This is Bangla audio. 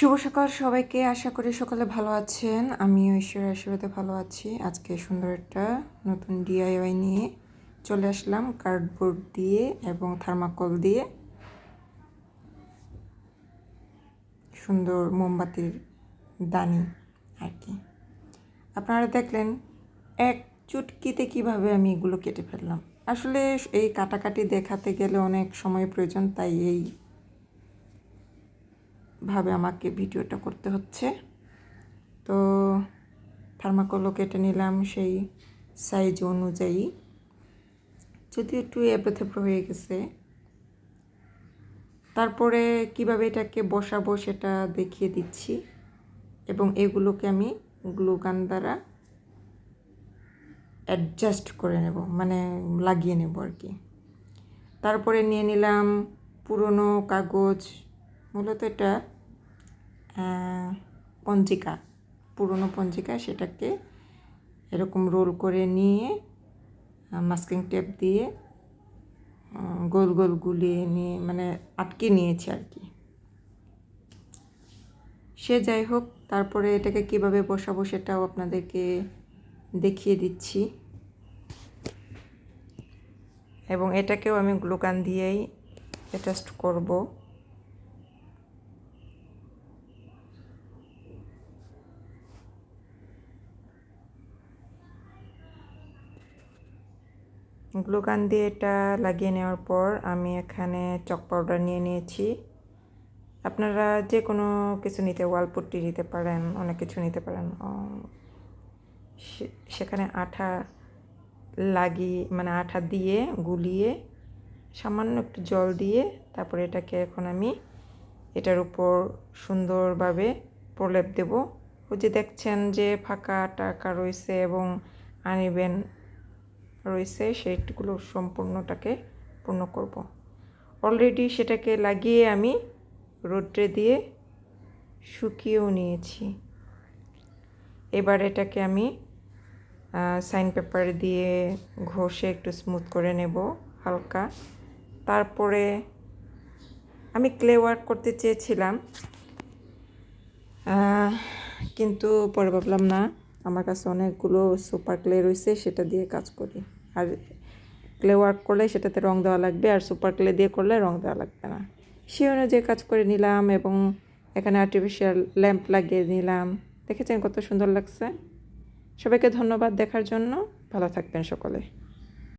শুভ সকাল সবাইকে। আশা করি সকালে ভালো আছেন। আমি ঈশ্বরের আশীর্বাদে ভালো আছি। আজকে সুন্দর একটা নতুন ডিআইওয়াই নিয়ে চলে আসলাম। কার্ডবোর্ড দিয়ে এবং থার্মাকল দিয়ে। সুন্দর মোমবাতির দানি আর কি। আপনারা দেখলেন এক চুটকিতে কীভাবে আমি এগুলো কেটে ফেললাম। আসলে এই কাটাকাটি দেখাতে গেলে অনেক সময় প্রয়োজন, তাই এই ভাবে আমাকে ভিডিওটা করতে হচ্ছে। তো থার্মাকলও কেটে নিলাম সেই সাইজ অনুযায়ী। যদি একটু এবড়োথেবড়ো হয়ে গেছে। তারপরে কীভাবে এটাকে বসাবো সেটা দেখিয়ে দিচ্ছি। এবং এগুলোকে আমি গ্লুগান দ্বারা অ্যাডজাস্ট করে নেব মানে লাগিয়ে নেব আর কি। তারপরে নিয়ে নিলাম পুরনো কাগজ মূলত এটা পঞ্জিকা, পুরনো পঞ্জিকা সেটাকে এরকম রোল করে নিয়ে মাস্কিং টেপ দিয়ে গোল গোল গুলিয়ে নিয়ে মানে আটকে নিয়েছে আর কি। সে যাই হোক, তারপরে এটাকে কীভাবে বসাবো সেটাও আপনাদেরকে দেখিয়ে দিচ্ছি। এবং এটাকেও আমি গ্লুকান দিয়েই অ্যাটাস্ট করব। গ্লুকান দিয়ে এটা লাগিয়ে নেওয়ার পর আমি এখানে চক পাউডার নিয়ে নিয়েছি। আপনারা যে কোনো কিছু নিতে ওয়ালপুট্টি নিতে পারেন, অনেক কিছু নিতে পারেন সেখানে আঠা লাগিয়ে মানে আঠা দিয়ে গুলিয়ে সামান্য একটু জল দিয়ে তারপরে এটাকে এখন আমি এটার উপর সুন্দরভাবে প্রলেপ দেব। ওই যে দেখছেন যে ফাঁকা টাকা রয়েছে এবং আনিবেন রয়েছে সেইগুলো সম্পূর্ণটাকে পূর্ণ করব। অলরেডি সেটাকে লাগিয়ে আমি রোদ্রে দিয়ে শুকিয়েও নিয়েছি। এবার এটাকে আমি সাইন পেপার দিয়ে ঘষে একটু স্মুথ করে নেব হালকা। তারপরে আমি ক্লে ওয়ার্ক করতে চেয়েছিলাম কিন্তু পরে ভাবলাম না। আমার কাছে অনেকগুলো সুপার ক্লে রয়েছে, সেটা দিয়ে কাজ করি। আর ক্লে ওয়ার্ক করলে সেটাতে রং দেওয়া লাগবে, আর সুপার ক্লে দিয়ে করলে রং দেওয়া লাগবে না। সে অনুযায়ী কাজ করে নিলাম এবং এখানে আর্টিফিশিয়াল ল্যাম্প লাগিয়ে নিলাম। দেখেছেন কত সুন্দর লাগছে? সবাইকে ধন্যবাদ দেখার জন্য। ভালো থাকবেন সকলে।